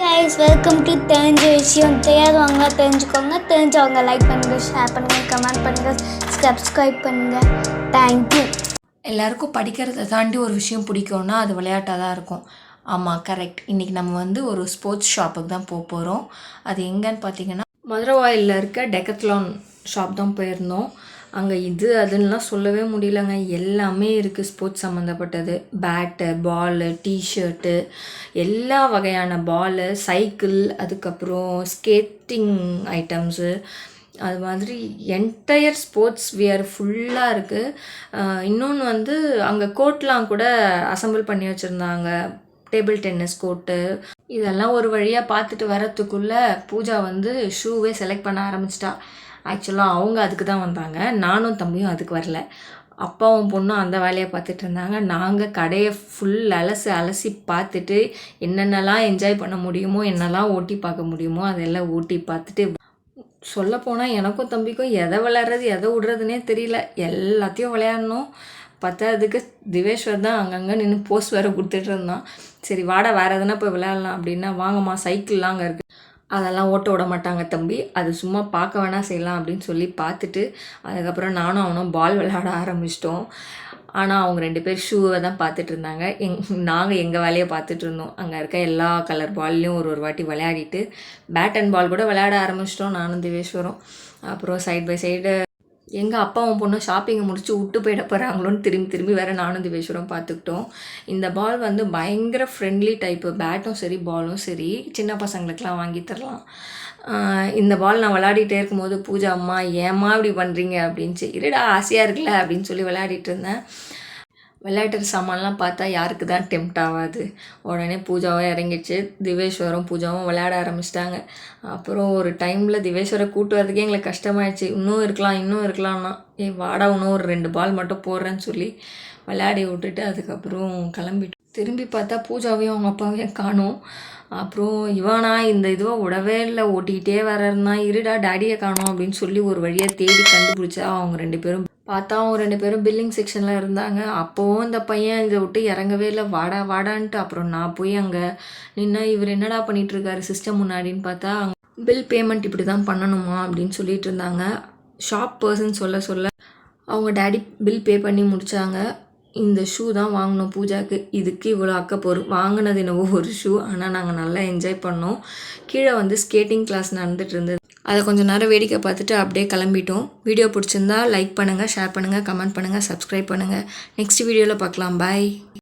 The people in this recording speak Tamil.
கைஸ் வெல்கம் டு தெரிஞ்ச விஷயம் தெரியாதவங்க தெரிஞ்சுக்கோங்க. தெரிஞ்சவங்க லைக் பண்ணுங்கள் ஷேர் பண்ணுங்கள் கமெண்ட் பண்ணுங்கள் சப்ஸ்கிரைப் பண்ணுங்கள் தேங்க்யூ எல்லாருக்கும் படிக்கிறத தாண்டி ஒரு விஷயம் பிடிக்கும்னா அது விளையாட்டாக தான் இருக்கும். ஆமாம் கரெக்ட் இன்றைக்கி நம்ம வந்து ஒரு ஸ்போர்ட்ஸ் ஷாப்புக்கு தான் போக போகிறோம் அது எங்கேன்னு பார்த்தீங்கன்னா மதுரவாயில் இருக்க டெக்கத்லான் ஷாப் தான் போயிருந்தோம். அங்கே இது அதுன்னெலாம் சொல்லவே முடியலங்க. எல்லாமே இருக்குது ஸ்போர்ட்ஸ் சம்மந்தப்பட்டது பேட்டு பாலு டிஷர்ட்டு எல்லா வகையான பாலு சைக்கிள் அதுக்கப்புறம் ஸ்கேட்டிங் ஐட்டம்ஸு அது மாதிரி என்டையர் ஸ்போர்ட்ஸ் வியர் ஃபுல்லாக இருக்குது இன்னொன்று வந்து அங்கே கோட்லாம் கூட அசம்பிள் பண்ணி வச்சுருந்தாங்க. டேபிள் டென்னிஸ் கோர்ட்டு இதெல்லாம் ஒரு வழியாக பார்த்துட்டு வரத்துக்குள்ளே பூஜா வந்து ஷூவே செலக்ட் பண்ண ஆரம்பிச்சிட்டா. ஆக்சுவலாக அவங்க அதுக்கு தான் வந்தாங்க. நானும் தம்பியும் அதுக்கு வரல. அப்பாவும் பொண்ணும் அந்த வேலையை பார்த்துட்டு இருந்தாங்க. நாங்கள் கடையை ஃபுல் அலசி அலசி பார்த்துட்டு என்னென்னலாம் என்ஜாய் பண்ண முடியுமோ என்னெல்லாம் ஓட்டி பார்க்க முடியுமோ அதெல்லாம் ஓட்டி பார்த்துட்டு சொல்லப்போனால் எனக்கும் தம்பிக்கும் எதை விளையாடுறது எதை விடுறதுனே தெரியல. எல்லாத்தையும் விளையாடணும். பத்தாததுக்கு திவேஸ்வர் தான் அங்கங்கே நின்று போஸ்ட் வேறு கொடுத்துட்டு இருந்தான். சரி வாடா வேறு எதுனா போய் விளையாடலாம் அப்படின்னா வாங்கம்மா சைக்கிள்லாம் அங்கே இருக்குது அதெல்லாம் ஓட்ட விட மாட்டாங்க தம்பி. அது சும்மா பார்க்க வேணா செய்யலாம் அப்படின்னு சொல்லி பார்த்துட்டு அதுக்கப்புறம் நானும் அவனும் பால் விளையாட ஆரம்பிச்சிட்டோம். ஆனால் அவங்க ரெண்டு பேர் ஷூவை தான் பார்த்துட்டு இருந்தாங்க. எங் நாங்கள் எங்கள் வேலையை பார்த்துட்டு இருந்தோம். அங்கே இருக்க எல்லா கலர் பால்லையும் ஒரு ஒரு வாட்டி விளையாடிட்டு பேட் அண்ட் பால் கூட விளையாட ஆரம்பிச்சிட்டோம் நானும் திவேஸ்வரம். அப்புறம் சைட் பை சைடு எங்கள் அப்பாவும் பொண்ணும் ஷாப்பிங்கை முடிச்சு விட்டு போயிட போகிறாங்களோன்னு திரும்பி திரும்பி வேறு நானும் திவேஸ்வரம் பார்த்துக்கிட்டோம். இந்த பால் வந்து பயங்கர ஃப்ரெண்ட்லி டைப்பு பேட்டும் சரி பாலும் சரி சின்ன பசங்களுக்கெலாம் வாங்கி தரலாம். இந்த பால் நான் விளையாடிட்டே இருக்கும்போது பூஜா அம்மா ஏம்மா இப்படி பண்ணுறீங்க அப்படின்ச்சு இருடா ஆசையாக இருக்குல்ல? அப்படின்னு சொல்லி விளையாடிட்டு இருந்தேன். விளையாட்டு சாமான்லாம் பார்த்தா யாருக்கு தான் டெம்ட் ஆகாது. உடனே பூஜாவும் இறங்கிடுச்சு. திவேஸ்வரம் பூஜாவும் விளையாட ஆரம்பிச்சிட்டாங்க. அப்புறம் ஒரு டைமில் திவேஸ்வரை கூட்டு வரதுக்கே எங்களுக்கு கஷ்டமாயிடுச்சு. இன்னும் இருக்கலாம் இன்னும் இருக்கலாம்னா ஏ வாடா இன்னும் ஒரு ரெண்டு பால் மட்டும் போடுறேன்னு சொல்லி விளையாடி விட்டுட்டு அதுக்கப்புறம் கிளம்பிட்டோம். திரும்பி பார்த்தா பூஜாவையும் அவங்க அப்பாவையும் காணும். அப்புறம் இவனா இந்த இதுவை விடவே இல்லை. ஓட்டிக்கிட்டே வரறனா இருடா டேடியை காணோம் அப்படின்னு சொல்லி ஒரு வழியாக தேடி கண்டுபிடிச்சா அவங்க ரெண்டு பேரும் பார்த்தா அவங்க ரெண்டு பேரும் பில்லிங் செக்ஷனில் இருந்தாங்க. அப்போவும் இந்த பையன் இதை விட்டு இறங்கவே இல்லை. வாடா வாடான்ட்டு. அப்புறம் நான் போய் அங்கே நின்னா இவர் என்னடா பண்ணிட்டு இருக்காரு சிஸ்டம் முன்னாடின்னு பார்த்தா பில் பேமெண்ட் இப்படி தான் பண்ணணுமா அப்படின்னு சொல்லிட்டு இருந்தாங்க. ஷாப் பர்சன் சொல்ல சொல்ல அவங்க டேடி பில் பே பண்ணி முடித்தாங்க இந்த ஷூ தான் வாங்கினோம் பூஜாக்கு இதுக்கு இவ்வளோ அக்கப்போரு வாங்கினது என்னவோ ஒரு ஷூ ஆனால் நாங்கள் நல்லா என்ஜாய் பண்ணோம். கீழே வந்து ஸ்கேட்டிங் கிளாஸ் நடந்துட்டு இருந்தது. அதை கொஞ்சம் நேரம் வேடிக்கை பார்த்துட்டு அப்படியே கிளம்பிட்டோம். வீடியோ பிடிச்சிருந்தா லைக் பண்ணுங்கள் ஷேர் பண்ணுங்கள் கமெண்ட் பண்ணுங்கள் சப்ஸ்கிரைப் பண்ணுங்கள் நெக்ஸ்ட் வீடியோவில் பார்க்கலாம். பாய்